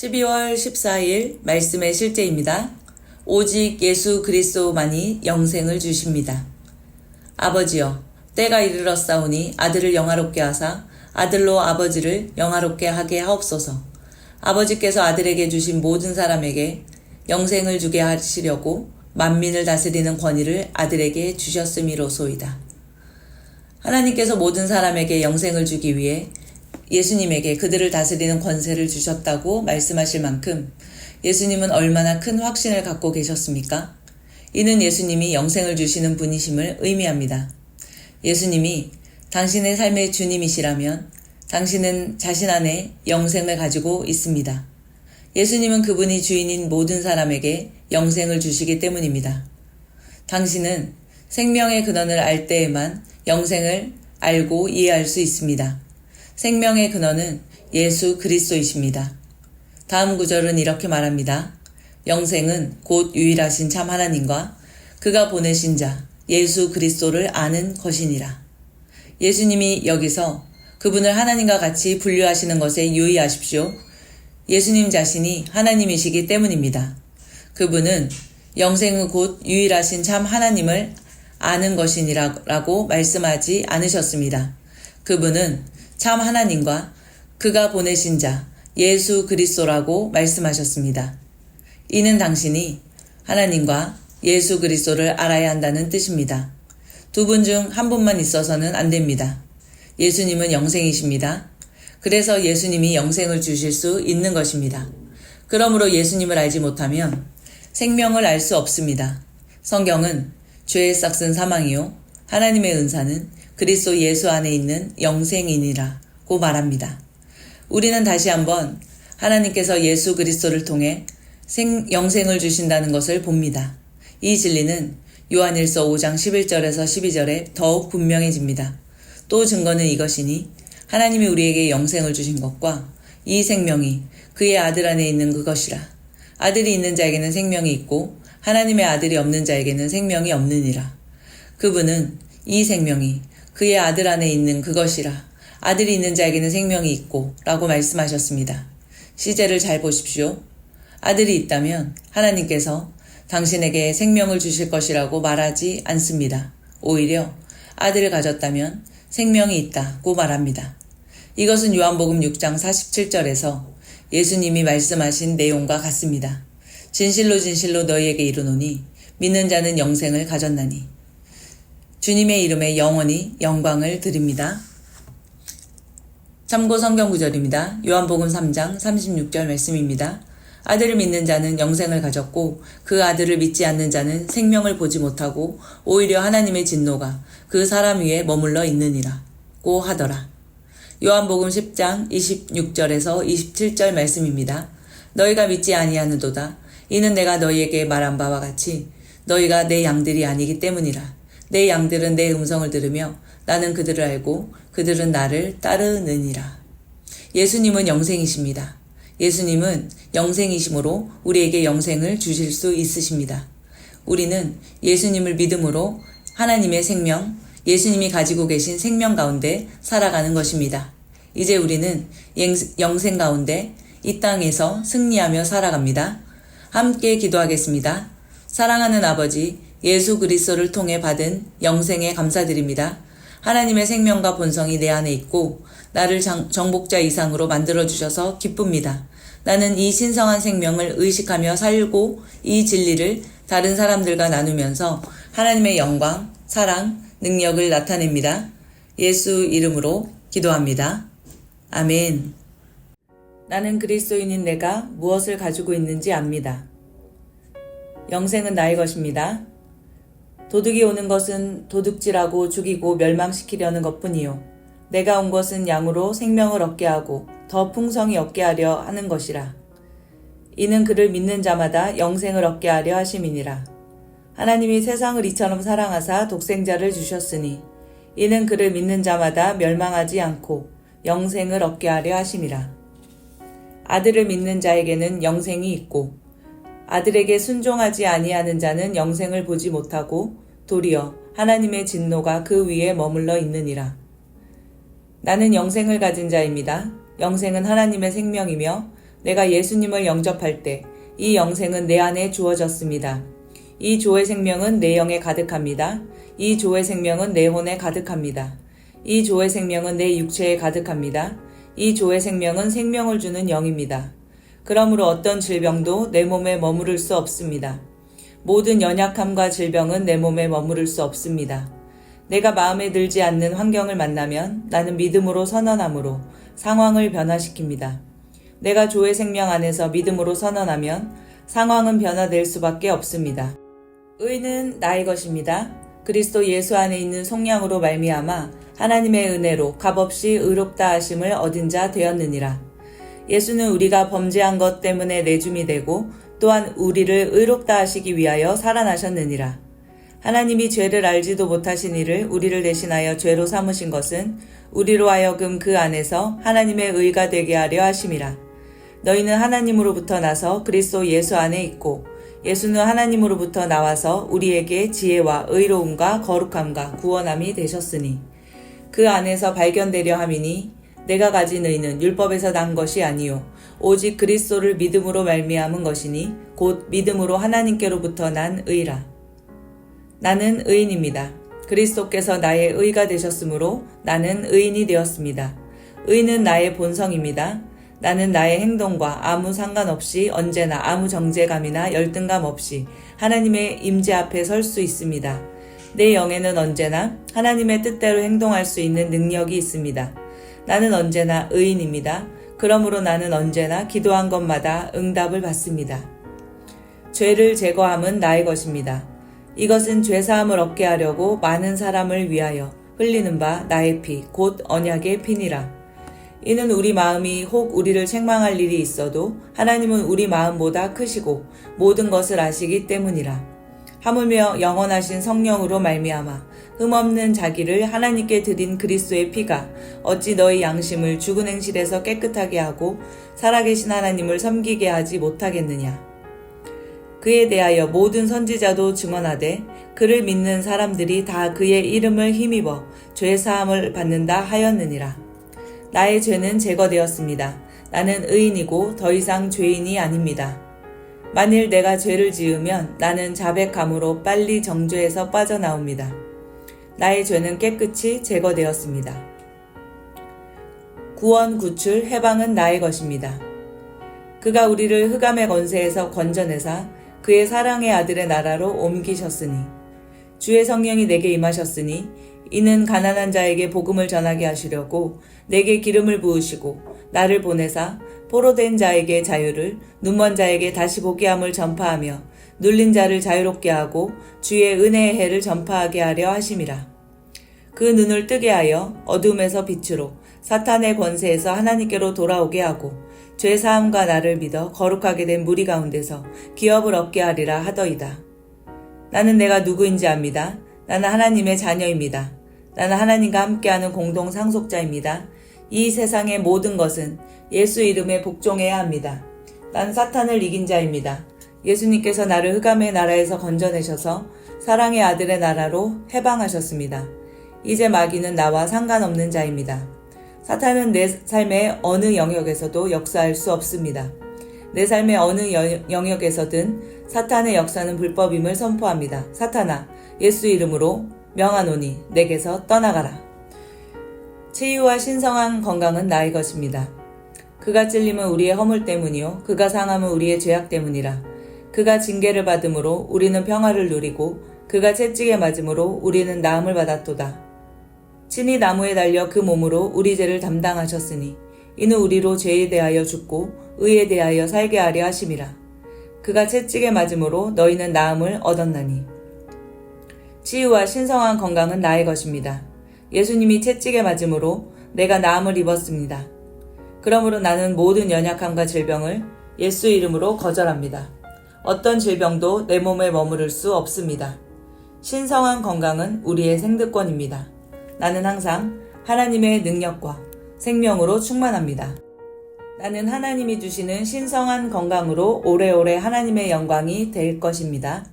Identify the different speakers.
Speaker 1: 12월 14일 말씀의 실제입니다. 오직 예수 그리스도만이 영생을 주십니다. 아버지여, 때가 이르렀사오니 아들을 영화롭게 하사 아들로 아버지를 영화롭게 하게 하옵소서. 아버지께서 아들에게 주신 모든 사람에게 영생을 주게 하시려고 만민을 다스리는 권위를 아들에게 주셨음이로소이다. 하나님께서 모든 사람에게 영생을 주기 위해 예수님에게 그들을 다스리는 권세를 주셨다고 말씀하실 만큼 예수님은 얼마나 큰 확신을 갖고 계셨습니까? 이는 예수님이 영생을 주시는 분이심을 의미합니다. 예수님이 당신의 삶의 주님이시라면 당신은 자신 안에 영생을 가지고 있습니다. 예수님은 그분이 주인인 모든 사람에게 영생을 주시기 때문입니다. 당신은 생명의 근원을 알 때에만 영생을 알고 이해할 수 있습니다. 생명의 근원은 예수 그리스도이십니다. 다음 구절은 이렇게 말합니다. 영생은 곧 유일하신 참 하나님과 그가 보내신 자 예수 그리스도를 아는 것이니라. 예수님이 여기서 그분을 하나님과 같이 분류하시는 것에 유의하십시오. 예수님 자신이 하나님이시기 때문입니다. 그분은 영생은 곧 유일하신 참 하나님을 아는 것이니라고 말씀하지 않으셨습니다. 그분은 참 하나님과 그가 보내신 자 예수 그리스도라고 말씀하셨습니다. 이는 당신이 하나님과 예수 그리스도를 알아야 한다는 뜻입니다. 두 분 중 한 분만 있어서는 안 됩니다. 예수님은 영생이십니다. 그래서 예수님이 영생을 주실 수 있는 것입니다. 그러므로 예수님을 알지 못하면 생명을 알 수 없습니다. 성경은 죄의 싹은 사망이요 하나님의 은사는 그리스도 예수 안에 있는 영생이니라고 말합니다. 우리는 다시 한번 하나님께서 예수 그리스도를 통해 생, 영생을 주신다는 것을 봅니다. 이 진리는 요한일서 5장 11절에서 12절에 더욱 분명해집니다. 또 증거는 이것이니 하나님이 우리에게 영생을 주신 것과 이 생명이 그의 아들 안에 있는 그것이라. 아들이 있는 자에게는 생명이 있고 하나님의 아들이 없는 자에게는 생명이 없느니라. 그분은 이 생명이 그의 아들 안에 있는 그것이라 아들이 있는 자에게는 생명이 있고 라고 말씀하셨습니다. 시제를 잘 보십시오. 아들이 있다면 하나님께서 당신에게 생명을 주실 것이라고 말하지 않습니다. 오히려 아들을 가졌다면 생명이 있다고 말합니다. 이것은 요한복음 6장 47절에서 예수님이 말씀하신 내용과 같습니다. 진실로 진실로 너희에게 이르노니 믿는 자는 영생을 가졌나니 주님의 이름에 영원히 영광을 드립니다. 참고 성경 구절입니다. 요한복음 3장 36절 말씀입니다. 아들을 믿는 자는 영생을 가졌고 그 아들을 믿지 않는 자는 생명을 보지 못하고 오히려 하나님의 진노가 그 사람 위에 머물러 있느니라 고 하더라. 요한복음 10장 26절에서 27절 말씀입니다. 너희가 믿지 아니하는도다. 이는 내가 너희에게 말한 바와 같이 너희가 내 양들이 아니기 때문이라. 내 양들은 내 음성을 들으며 나는 그들을 알고 그들은 나를 따르느니라. 예수님은 영생이십니다. 예수님은 영생이심으로 우리에게 영생을 주실 수 있으십니다. 우리는 예수님을 믿음으로 하나님의 생명, 예수님이 가지고 계신 생명 가운데 살아가는 것입니다. 이제 우리는 영생 가운데 이 땅에서 승리하며 살아갑니다. 함께 기도하겠습니다. 사랑하는 아버지, 예수 그리스도를 통해 받은 영생에 감사드립니다. 하나님의 생명과 본성이 내 안에 있고 나를 정복자 이상으로 만들어 주셔서 기쁩니다. 나는 이 신성한 생명을 의식하며 살고 이 진리를 다른 사람들과 나누면서 하나님의 영광, 사랑, 능력을 나타냅니다. 예수 이름으로 기도합니다. 아멘. 나는 그리스도인인 내가 무엇을 가지고 있는지 압니다. 영생은 나의 것입니다. 도둑이 오는 것은 도둑질하고 죽이고 멸망시키려는 것뿐이요. 내가 온 것은 양으로 생명을 얻게 하고 더 풍성히 얻게 하려 하는 것이라. 이는 그를 믿는 자마다 영생을 얻게 하려 하심이니라. 하나님이 세상을 이처럼 사랑하사 독생자를 주셨으니 이는 그를 믿는 자마다 멸망하지 않고 영생을 얻게 하려 하심이라. 아들을 믿는 자에게는 영생이 있고 아들에게 순종하지 아니하는 자는 영생을 보지 못하고 도리어 하나님의 진노가 그 위에 머물러 있느니라. 나는 영생을 가진 자입니다. 영생은 하나님의 생명이며 내가 예수님을 영접할 때 이 영생은 내 안에 주어졌습니다. 이 조의 생명은 내 영에 가득합니다. 이 조의 생명은 내 혼에 가득합니다. 이 조의 생명은 내 육체에 가득합니다. 이 조의 생명은 생명을 주는 영입니다. 그러므로 어떤 질병도 내 몸에 머무를 수 없습니다. 모든 연약함과 질병은 내 몸에 머무를 수 없습니다. 내가 마음에 들지 않는 환경을 만나면 나는 믿음으로 선언함으로 상황을 변화시킵니다. 내가 조의 생명 안에서 믿음으로 선언하면 상황은 변화될 수밖에 없습니다. 의는 나의 것입니다. 그리스도 예수 안에 있는 속량으로 말미암아 하나님의 은혜로 값없이 의롭다 하심을 얻은 자 되었느니라. 예수는 우리가 범죄한 것 때문에 내줌이 되고 또한 우리를 의롭다 하시기 위하여 살아나셨느니라. 하나님이 죄를 알지도 못하신 이를 우리를 대신하여 죄로 삼으신 것은 우리로 하여금 그 안에서 하나님의 의가 되게 하려 하심이라. 너희는 하나님으로부터 나서 그리스도 예수 안에 있고 예수는 하나님으로부터 나와서 우리에게 지혜와 의로움과 거룩함과 구원함이 되셨으니 그 안에서 발견되려 함이니 내가 가진 의는 율법에서 난 것이 아니요 오직 그리스도를 믿음으로 말미암은 것이니 곧 믿음으로 하나님께로부터 난 의라 나는 의인입니다. 그리스도께서 나의 의가 되셨으므로 나는 의인이 되었습니다. 의는 나의 본성입니다. 나는 나의 행동과 아무 상관없이 언제나 아무 정제감이나 열등감 없이 하나님의 임재 앞에 설 수 있습니다. 내 영에는 언제나 하나님의 뜻대로 행동할 수 있는 능력이 있습니다. 나는 언제나 의인입니다. 그러므로 나는 언제나 기도한 것마다 응답을 받습니다. 죄를 제거함은 나의 것입니다. 이것은 죄사함을 얻게 하려고 많은 사람을 위하여 흘리는 바 나의 피, 곧 언약의 피니라. 이는 우리 마음이 혹 우리를 책망할 일이 있어도 하나님은 우리 마음보다 크시고 모든 것을 아시기 때문이라. 하물며 영원하신 성령으로 말미암아 흠없는 자기를 하나님께 드린 그리스도의 피가 어찌 너희 양심을 죽은 행실에서 깨끗하게 하고 살아계신 하나님을 섬기게 하지 못하겠느냐. 그에 대하여 모든 선지자도 증언하되 그를 믿는 사람들이 다 그의 이름을 힘입어 죄 사함을 받는다 하였느니라. 나의 죄는 제거되었습니다. 나는 의인이고 더 이상 죄인이 아닙니다. 만일 내가 죄를 지으면 나는 자백함으로 빨리 정죄에서 빠져나옵니다. 나의 죄는 깨끗이 제거되었습니다. 구원, 구출, 해방은 나의 것입니다. 그가 우리를 흑암의 권세에서 건져내사 그의 사랑의 아들의 나라로 옮기셨으니 주의 성령이 내게 임하셨으니 이는 가난한 자에게 복음을 전하게 하시려고 내게 기름을 부으시고 나를 보내사 포로된 자에게 자유를 눈먼 자에게 다시 보게 함을 전파하며 눌린 자를 자유롭게 하고 주의 은혜의 해를 전파하게 하려 하심이라. 그 눈을 뜨게 하여 어둠에서 빛으로 사탄의 권세에서 하나님께로 돌아오게 하고 죄 사함과 나를 믿어 거룩하게 된 무리 가운데서 기업을 얻게 하리라 하더이다. 나는 내가 누구인지 압니다. 나는 하나님의 자녀입니다. 나는 하나님과 함께하는 공동 상속자입니다. 이 세상의 모든 것은 예수 이름에 복종해야 합니다. 난 사탄을 이긴 자입니다. 예수님께서 나를 흑암의 나라에서 건져내셔서 사랑의 아들의 나라로 해방하셨습니다. 이제 마귀는 나와 상관없는 자입니다. 사탄은 내 삶의 어느 영역에서도 역사할 수 없습니다. 내 삶의 어느 영역에서든 사탄의 역사는 불법임을 선포합니다. 사탄아, 예수 이름으로 명하노니 내게서 떠나가라. 치유와 신성한 건강은 나의 것입니다. 그가 찔림은 우리의 허물 때문이요 그가 상함은 우리의 죄악 때문이라. 그가 징계를 받음으로 우리는 평화를 누리고 그가 채찍에 맞음으로 우리는 나음을 받았도다. 친히 나무에 달려 그 몸으로 우리 죄를 담당하셨으니 이는 우리로 죄에 대하여 죽고 의에 대하여 살게 하려 하심이라. 그가 채찍에 맞음으로 너희는 나음을 얻었나니. 치유와 신성한 건강은 나의 것입니다. 예수님이 채찍에 맞음으로 내가 나음을 입었습니다. 그러므로 나는 모든 연약함과 질병을 예수 이름으로 거절합니다. 어떤 질병도 내 몸에 머무를 수 없습니다. 신성한 건강은 우리의 생득권입니다. 나는 항상 하나님의 능력과 생명으로 충만합니다. 나는 하나님이 주시는 신성한 건강으로 오래오래 하나님의 영광이 될 것입니다.